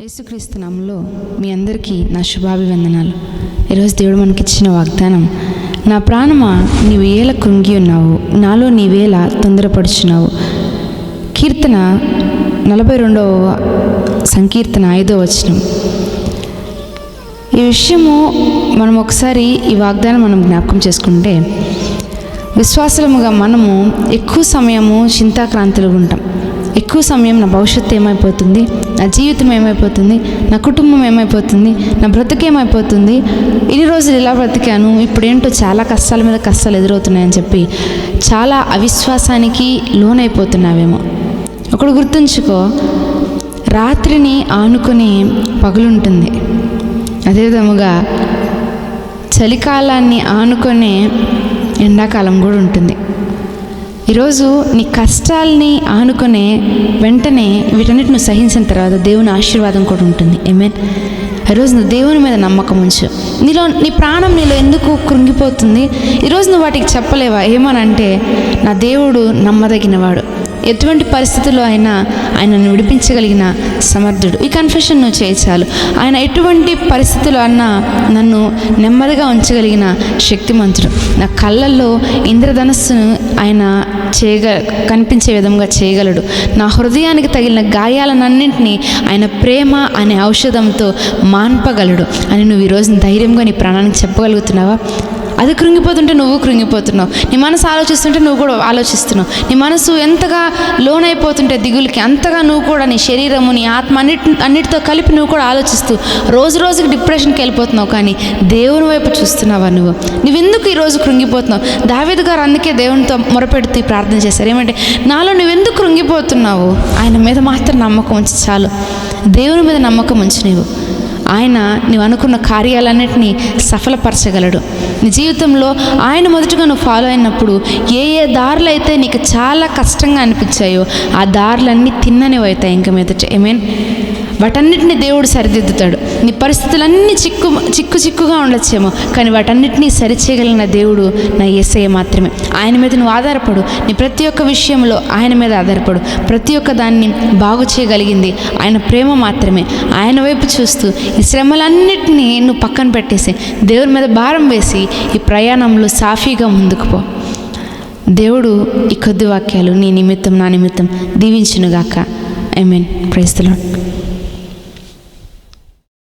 యేసుక్రీస్తు నామంలో మీ అందరికీ నా శుభాభివందనాలు. ఈరోజు దేవుడు మనకిచ్చిన వాగ్దానం నా ప్రాణమా నీవు ఏల కృంగి ఉన్నావు? నాలో నీవేళ తొందరపడుచున్నావు? కీర్తన నలభై రెండవ సంకీర్తన ఐదో వచనం. ఈ విషయము మనం ఒకసారి ఈ వాగ్దానం మనం జ్ఞాపకం చేసుకుంటే విశ్వాసముగా మనము ఎక్కువ సమయము చింతాక్రాంతులుగా ఉంటాం ఎక్కువ సమయం నా భవిష్యత్తు ఏమైపోతుంది? నా జీవితం ఏమైపోతుంది? నా కుటుంబం ఏమైపోతుంది? నా బ్రతికేమైపోతుంది ఇన్ని రోజులు ఇలా బ్రతికాను? ఇప్పుడేంటో చాలా కష్టాల మీద కష్టాలు ఎదురవుతున్నాయని చెప్పి చాలా అవిశ్వాసానికి లోనైపోతున్నావేమో. ఒకడు గుర్తుంచుకో రాత్రిని ఆనుకుని పగులుంటుంది. అదేవిధముగా చలికాలాన్ని ఆనుకునే ఎండాకాలం కూడా ఉంటుంది. ఈరోజు నీ కష్టాల్ని ఆనుకునే వెంటనే వీటన్నిటి నువ్వు సహించిన తర్వాత దేవుని ఆశీర్వాదం కూడా ఉంటుంది. ఏమేన్ ఈరోజు నువ్వు దేవుని మీద నమ్మకం ఉంచు. నీలో నీ ప్రాణం నీలో ఎందుకు కృంగిపోతుంది? ఈరోజు నువ్వు వాటికి చెప్పలేవా? ఏమనంటే నా దేవుడు నమ్మదగినవాడు. ఎటువంటి పరిస్థితుల్లో అయినా ఆయనను విడిపించగలిగిన సమర్థుడు. ఈ కన్ఫెషన్ నువ్వు చేయచాలు ఆయన ఎటువంటి పరిస్థితులు అన్నా నన్ను నెమ్మదిగా ఉంచగలిగిన శక్తిమంతుడు. నా కళ్ళల్లో ఇంద్రధనస్సును ఆయన చేయగ కనిపించే విధంగా చేయగలడు. నా హృదయానికి తగిలిన గాయాలన్నింటినీ ఆయన ప్రేమ అనే ఔషధంతో మాన్పగలడు అని నువ్వు ఈరోజు ధైర్యంగా నీ ప్రాణానికి చెప్పగలుగుతున్నావా? అది కృంగిపోతుంటే నువ్వు కృంగిపోతున్నావు. నీ మనసు ఆలోచిస్తుంటే నువ్వు కూడా ఆలోచిస్తున్నావు. నీ మనసు ఎంతగా లోనైపోతుంటే దిగులకి అంతగా నువ్వు కూడా నీ శరీరము నీ ఆత్మ అన్నిటి అన్నిటితో కలిపి నువ్వు కూడా ఆలోచిస్తూ రోజు రోజుకి డిప్రెషన్కి వెళ్ళిపోతున్నావు కానీ దేవుని వైపు చూస్తున్నావా నువ్వు? నువ్వెందుకు ఈరోజు కృంగిపోతున్నావు? దావేది గారు అందుకే దేవునితో మొరపెడుతూ ప్రార్థన చేశారు. ఏమంటే నాలో నువ్వెందుకు కృంగిపోతున్నావు? ఆయన మీద మాత్రం నమ్మకం ఉంచి చాలు. దేవుని మీద నమ్మకం ఉంచి నీవు. ఆయన నువ్వు అనుకున్న కార్యాలన్నింటినీ సఫలపరచగలడు. నీ జీవితంలో ఆయన మొదటగా నువ్వు ఫాలో అయినప్పుడు ఏ ఏ దారులు అయితే నీకు చాలా కష్టంగా అనిపించాయో ఆ దారులన్నీ తిన్ననివైతాయి ఇంక మీదట. ఏమేన్ వాటన్నిటిని దేవుడు సరిదిద్దుతాడు. నీ పరిస్థితులన్నీ చిక్కు చిక్కు చిక్కుగా ఉండొచ్చేమో కానీ వాటన్నిటినీ సరిచేయగలిగిన దేవుడు నా ఏసయ్య మాత్రమే. ఆయన మీద నువ్వు ఆధారపడు. నీ ప్రతి ఒక్క విషయంలో ఆయన మీద ఆధారపడు. ప్రతి ఒక్క దాన్ని బాగు చేయగలిగింది ఆయన ప్రేమ మాత్రమే. ఆయన వైపు చూస్తూ ఈ శ్రమలన్నిటినీ నువ్వు పక్కన పెట్టేసి దేవుని మీద భారం వేసి ఈ ప్రయాణంలో సాఫీగా ముందుకు పో. దేవుడు ఈ కొద్ది వాక్యాలు నీ నిమిత్తం నా నిమిత్తం దీవించునుగాక. I mean ప్రైస్తలో